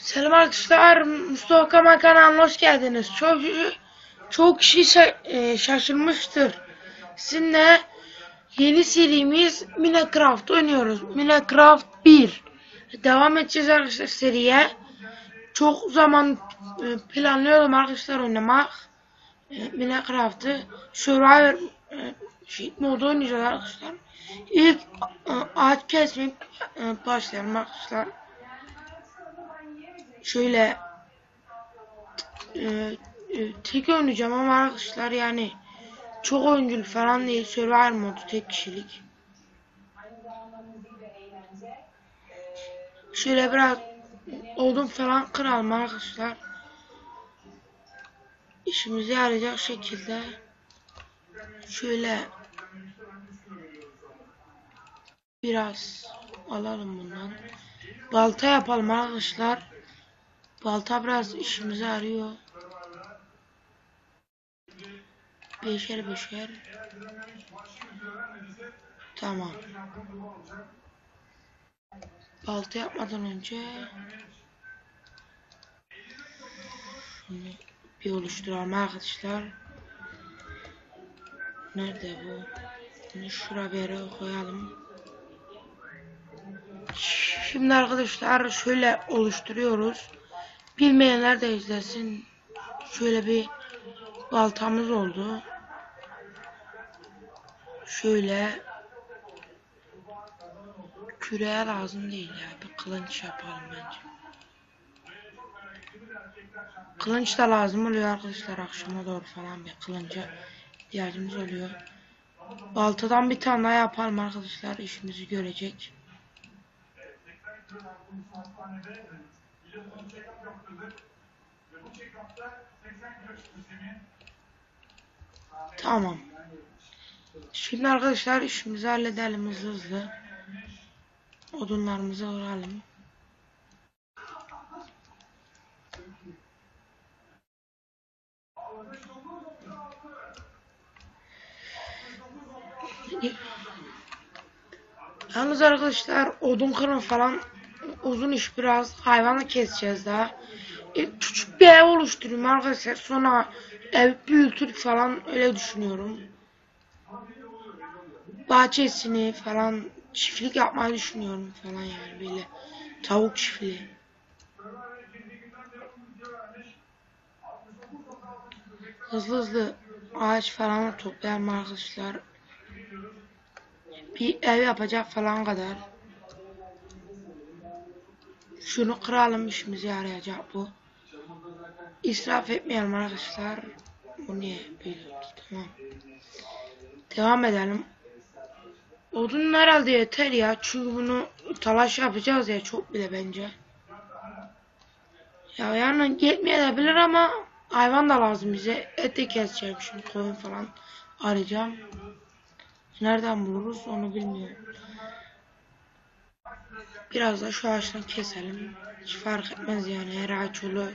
Selam arkadaşlar, Mustafa Kamal kanalına hoş geldiniz. Çok çok kişi e, şaşırmıştır. Sizinle yeni serimiz Minecraft oynuyoruz. Minecraft 1. Devam edeceğiz arkadaşlar seriye. Çok zaman e, planlıyorum arkadaşlar oynamak. E, Minecraft'ı Survivor şey, modu oynayacağız arkadaşlar. İlk ağaç kesmek e, başlayalım arkadaşlar şöyle e, e, tek oynayacağım ama arkadaşlar yani çok oyunculu falan değil. Survivor modu tek kişilik. Şöyle biraz odun falan kıralım arkadaşlar. İşimize yarayacak şekilde şöyle biraz alalım bundan. Balta yapalım arkadaşlar. Balta biraz işimize arıyor. Beşer beşer. Tamam. Balta yapmadan önce bir oluşturalım arkadaşlar. Nerede bu? Bunu şuraya bir koyalım. Şimdi arkadaşlar şöyle oluşturuyoruz. Bilmeyenler de izlesin. Şöyle bir baltamız oldu. Şöyle küreye lazım değil ya. Bir kılınç yapalım bence. Kılınç da lazım oluyor arkadaşlar akşama doğru falan bir kılınca ihtiyacımız oluyor. Baltadan bir tane daha yapalım arkadaşlar işimizi görecek. Tamam. Şimdi arkadaşlar işimizi halledelim hızlı hızlı. Odunlarımızı alalım. Yalnız arkadaşlar odun kırma falan uzun iş biraz hayvanı keseceğiz daha. E, küçük bir ev oluşturayım arkadaşlar sonra ev büyütür falan öyle düşünüyorum. Bahçesini falan çiftlik yapmayı düşünüyorum falan yani böyle tavuk çiftliği. Hızlı hızlı ağaç falan toplayalım arkadaşlar. Bir ev yapacak falan kadar. Şunu kıralım işimize yarayacak bu. İsraf etmeyelim arkadaşlar. Bu niye böyle tamam. Devam edelim. Odun herhalde yeter ya. Çünkü bunu talaş yapacağız ya çok bile bence. Ya yani yetmeyebilir ama hayvan da lazım bize. Et de keseceğim şimdi koyun falan arayacağım. Nereden buluruz onu bilmiyorum. Biraz da şu ağaçtan keselim. Hiç fark etmez yani her ağaç olur.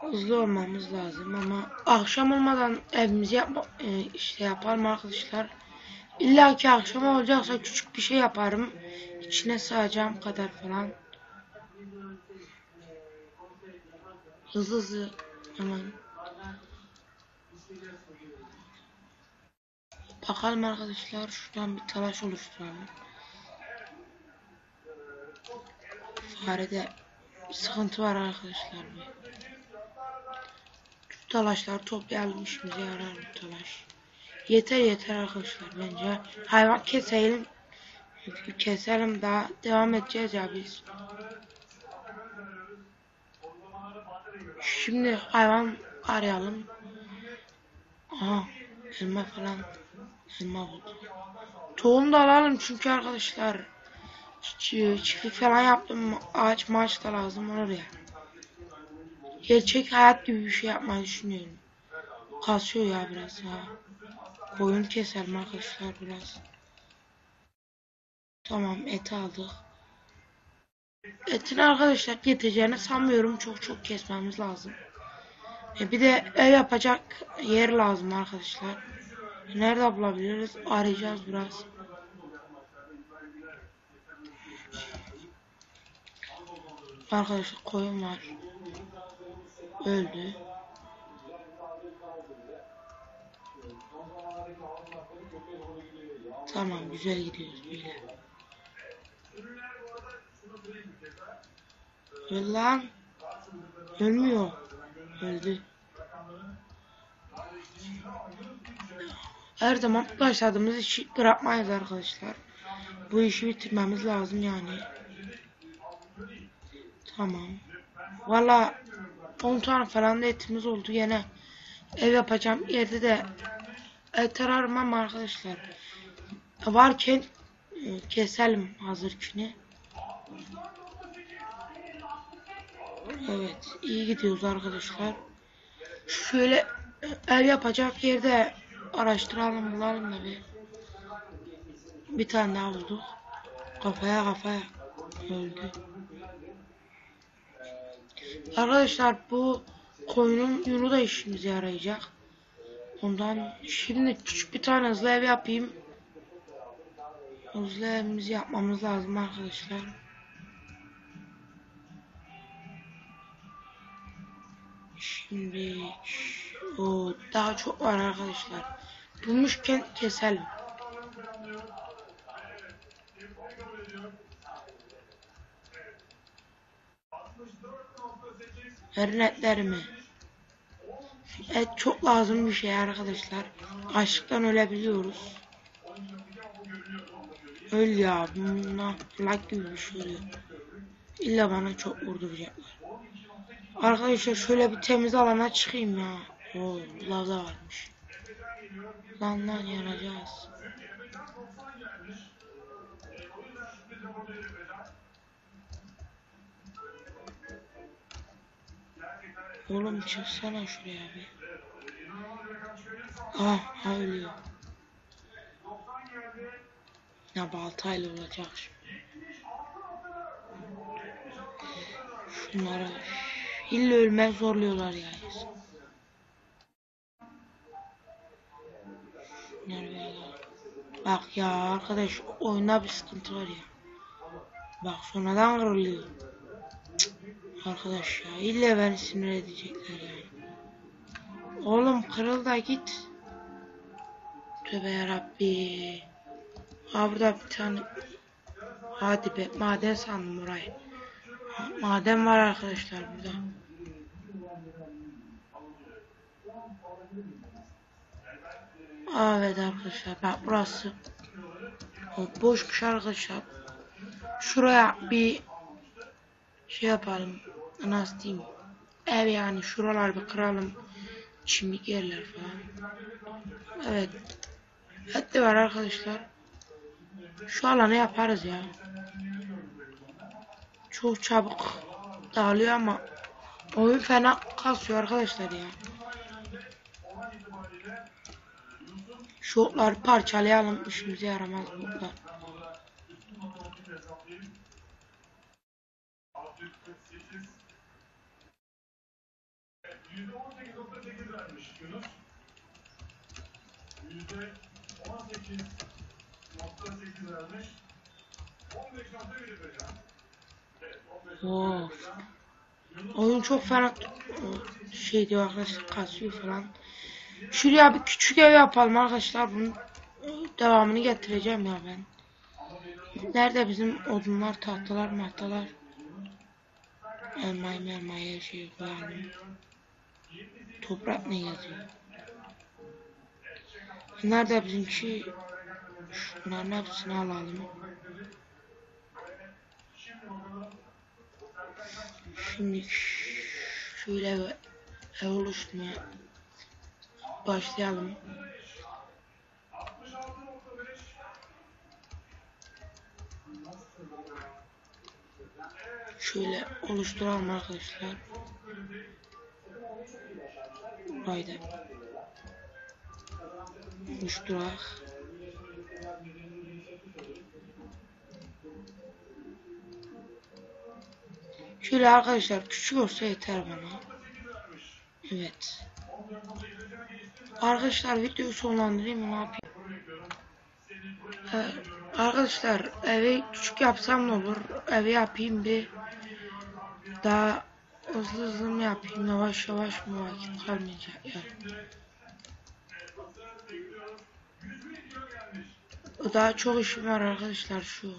Hızlı olmamız lazım ama akşam olmadan evimizi yapma, e, işte yapalım arkadaşlar. İlla ki akşam olacaksa küçük bir şey yaparım. İçine sığacağım kadar falan. Hızlı hızlı hemen. Bakalım arkadaşlar şuradan bir talaş oluşturalım. Farede sıkıntı var arkadaşlar. Şu talaşlar toplayalım işimize yarar bu talaş. Yeter yeter arkadaşlar bence. Hayvan keselim. Keselim daha devam edeceğiz ya biz. Şimdi hayvan arayalım. Aha elma falan. Buldu. Tohum da alalım çünkü arkadaşlar. Çiftlik falan yaptım. Ağaç maaş da lazım olur ya. Gerçek hayat gibi bir şey yapmayı düşünüyorum. Kasıyor ya biraz ha. Koyun keselim arkadaşlar biraz. Tamam et aldık. Etin arkadaşlar yeteceğini sanmıyorum. Çok çok kesmemiz lazım. E bir de ev yapacak yer lazım arkadaşlar. Nerede bulabiliriz? Arayacağız biraz. Arkadaşlar koyun var. Öldü. Tamam güzel gidiyoruz böyle. Öl lan. Ölmüyor. Öldü. Her zaman başladığımız işi bırakmayız arkadaşlar. Bu işi bitirmemiz lazım yani. Tamam. Valla 10 tane falan da etimiz oldu yine. Ev yapacağım yerde de et ararım ama arkadaşlar. Varken e, keselim hazırkini. Evet iyi gidiyoruz arkadaşlar. Şöyle e, ev yapacak yerde araştıralım bulalım da bir. Bir tane daha bulduk. Kafaya kafaya öldü. Arkadaşlar bu koyunun yunu da işimize yarayacak. Ondan şimdi küçük bir tane hızlı ev yapayım. Hızlı evimizi yapmamız lazım arkadaşlar. Şimdi o daha çok var arkadaşlar. Bulmuşken keselim. Verin etlerimi. Et çok lazım bir şey arkadaşlar. Açlıktan ölebiliyoruz. Öl ya. Bunlar flag gibi bir şey oluyor. İlla bana çok vurduracaklar. Arkadaşlar şöyle bir temiz alana çıkayım ya. Oo, lavda varmış. Lan lan yanacağız. Oğlum çıksana şuraya bir. Ah, ha ölüyor. Ya baltayla olacak şimdi. Şunlara illa ölmek zorluyorlar yani. Bak ya arkadaş oyunda bir sıkıntı var ya. Bak sonradan kırılıyor. Cık, Arkadaş ya illa beni sinir edecekler yani. Oğlum kırıl da git. Tövbe yarabbi. Ha burada bir tane. Hadi be maden sandım orayı. Ha, Maden var arkadaşlar burada. Evet arkadaşlar bak burası. O boşmuş arkadaşlar. Şuraya bir şey yapalım. Nasıl diyeyim? Ev yani şuralar bir kıralım. Çimlik yerler falan. Evet. Hatta var arkadaşlar. Şu alanı yaparız ya. Çok çabuk dağılıyor ama oyun fena kasıyor arkadaşlar ya. Şu otları parçalayalım işimize yaramaz bu otlar. Oyun çok fena şey diyor arkadaşlar kasıyor falan. Şuraya bir küçük ev yapalım arkadaşlar. Bunun devamını getireceğim ya ben. Nerede bizim odunlar, tahtalar, mahtalar? Elmayı melmayı her şeyi koyalım. Toprak ne yazıyor? Nerede bizimki? Şunların hepsini alalım. Şimdi şöyle bir ev oluşturmaya başlayalım. Şöyle oluşturalım arkadaşlar. Burayı da oluşturak. Şöyle arkadaşlar küçük olsa yeter bana. Evet. Arkadaşlar videoyu sonlandırayım ne yapayım? Ee, arkadaşlar evi küçük yapsam ne olur? Evi yapayım bir daha hızlı hızlı mı yapayım yavaş yavaş mı vakit kalmayacak yani. Daha çok işim var arkadaşlar şu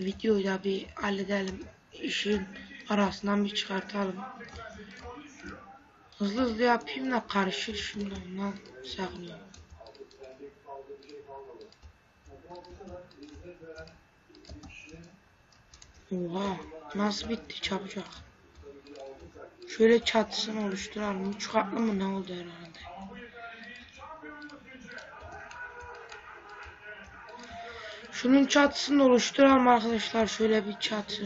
videoyu da bir halledelim işin arasından bir çıkartalım. Hızlı hızlı yapayım da karışır şimdi ondan saklıyorum. Oha nasıl bitti çabucak. Şöyle çatısını oluşturalım. Üç katlı mı ne oldu herhalde. Şunun çatısını oluşturalım arkadaşlar. Şöyle bir çatı.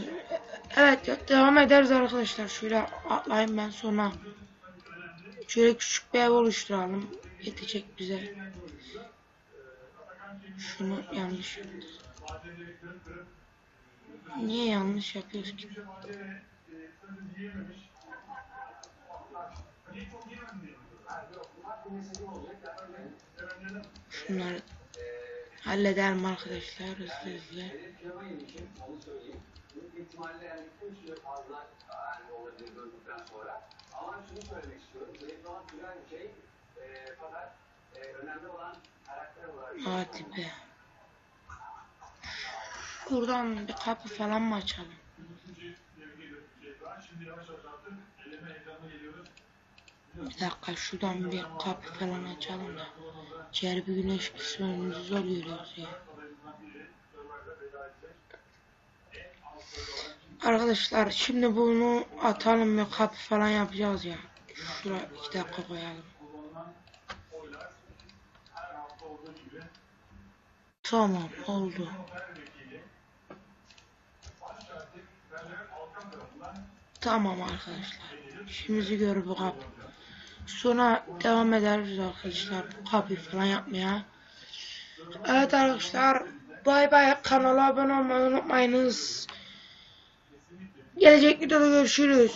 Evet devam ederiz arkadaşlar. Şöyle atlayayım ben sonra. Şöyle küçük bir ev oluşturalım. Yetecek bize. Şunu yanlış yaptık. Niye yanlış yapıyoruz ki? Şunları hallederim arkadaşlar hızlı hızlı. Ama şunu söylemek istiyorum. Güzel bir şey. E, fakat e, önemli olan karakter olarak Hadi be. Buradan bir kapı falan mı açalım? Bir dakika şuradan bir kapı falan açalım da. İçeri bir güneş kısmımızı zor görüyoruz ya. Arkadaşlar şimdi bunu atalım bir kapı falan yapacağız ya. Şuraya iki dakika koyalım. Tamam oldu. Tamam arkadaşlar. İşimizi görür bu kapı. Sonra devam ederiz arkadaşlar. Bu kapıyı falan yapmaya. Evet arkadaşlar. Bay bay. Kanala abone olmayı unutmayınız. Gelecek videoda görüşürüz.